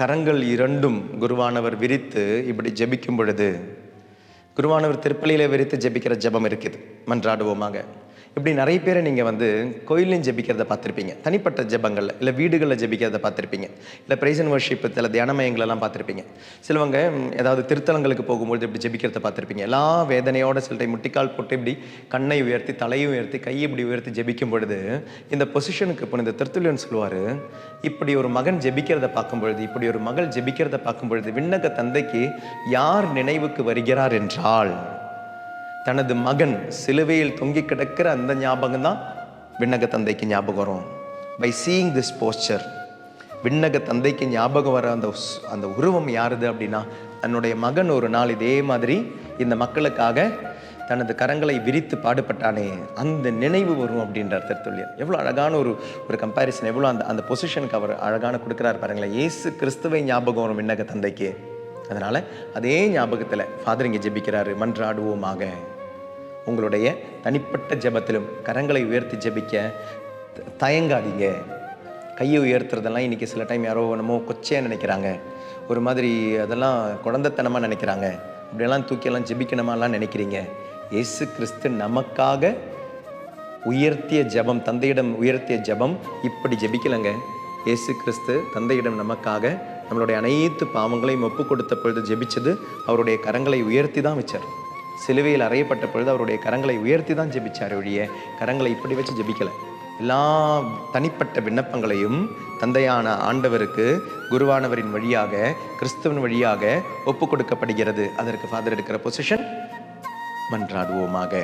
கரங்கள் இரண்டும் குருவானவர் விரித்து இப்படி ஜெபிக்கும் பொழுது குருவானவர் திருப்பலியில விரித்து ஜெபிக்கிற ஜெபம் இருக்குது. மன்றாடுவோமாக. இப்படி நிறைய பேரை நீங்கள் வந்து கோயிலையும் ஜெபிக்கிறத பார்த்துருப்பீங்க. தனிப்பட்ட ஜெபங்களில் இல்லை வீடுகளில் ஜெபிக்கிறத பார்த்துருப்பீங்க. இல்லை பிரைஸ் அண்ட் வர்ஷிப் சில தியானமயங்களெல்லாம் பார்த்துருப்பீங்க. சிலவங்க ஏதாவது திருத்தலங்களுக்கு போகும்போது இப்படி ஜெபிக்கிறத பார்த்துருப்பீங்க. எல்லா வேதனையோட சில டைம் முட்டிக்கால் போட்டு இப்படி கண்ணை உயர்த்தி தலையை உயர்த்தி கையை இப்படி உயர்த்தி ஜெபிக்கும் பொழுது இந்த பொசிஷனுக்கு இப்போ இந்த திருத்துலியன் சொல்லுவார் இப்படி ஒரு மகன் ஜெபிக்கிறத பார்க்கும் பொழுது இப்படி ஒரு மகள் ஜெபிக்கிறத பார்க்கும் பொழுது விண்ணக தந்தைக்கு யார் நினைவுக்கு வருகிறார் என்றால் தனது மகன் சிலுவையில் தொங்கி கிடக்கிற அந்த ஞாபகம் தான் விண்ணக தந்தைக்கு ஞாபகம் வரும். பை சீயிங் திஸ் போஸ்டர் விண்ணக தந்தைக்கு ஞாபகம் வர அந்த அந்த உருவம் யாருது அப்படின்னா தன்னுடைய மகன் ஒரு நாள் இதே மாதிரி இந்த மக்களுக்காக தனது கரங்களை விரித்து பாடுபட்டானே அந்த நினைவு வரும் அப்படின்ற திருத்தொழியர் எவ்வளோ அழகான ஒரு ஒரு கம்பேரிசன் எவ்வளோ அந்த அந்த பொசிஷனுக்கு அவர் அழகான கொடுக்குறாரு பாருங்களேன். இயேசு கிறிஸ்துவை ஞாபகம் வரும் விண்ணக தந்தைக்கு. அதனால் அதே ஞாபகத்தில் ஃபாதர் இங்கே ஜெபிக்கிறாரு மன்றாடுவோமாக. உங்களுடைய தனிப்பட்ட ஜெபத்திலும் கரங்களை உயர்த்தி ஜெபிக்க தயங்காதீங்க. கையை உயர்த்துறதெல்லாம் இன்னைக்கு சில டைம் யாரோ என்னமோ கொச்சையாக நினைக்கிறாங்க. ஒரு மாதிரி அதெல்லாம் குழந்தைத்தனமாக நினைக்கிறாங்க. இப்படியெல்லாம் தூக்கியெல்லாம் ஜெபிக்கணுமாலாம் நினைக்கிறீங்க. இயேசு கிறிஸ்து நமக்காக உயர்த்திய ஜெபம் தந்தையிடம் உயர்த்திய ஜெபம் இப்படி ஜெபிக்கலைங்க. இயேசு கிறிஸ்து தந்தையிடம் நமக்காக நம்மளுடைய அனைத்து பாவங்களையும் ஒப்பு கொடுத்த பொழுது ஜெபிச்சது அவருடைய கரங்களை உயர்த்தி தான் வச்சார். சிலுவையில் அறையப்பட்ட பொழுது அவருடைய கரங்களை உயர்த்தி தான் ஜெபிச்சார் ஒழிய கரங்களை இப்படி வச்சு ஜெபிக்கலை. எல்லா தனிப்பட்ட விண்ணப்பங்களையும் தந்தையான ஆண்டவருக்கு குருவானவரின் வழியாக கிறிஸ்துவின் வழியாக ஒப்பு கொடுக்கப்படுகிறது. அதற்கு ஃபாதர் எடுக்கிற பொசிஷன் மன்றாடுவோமாக.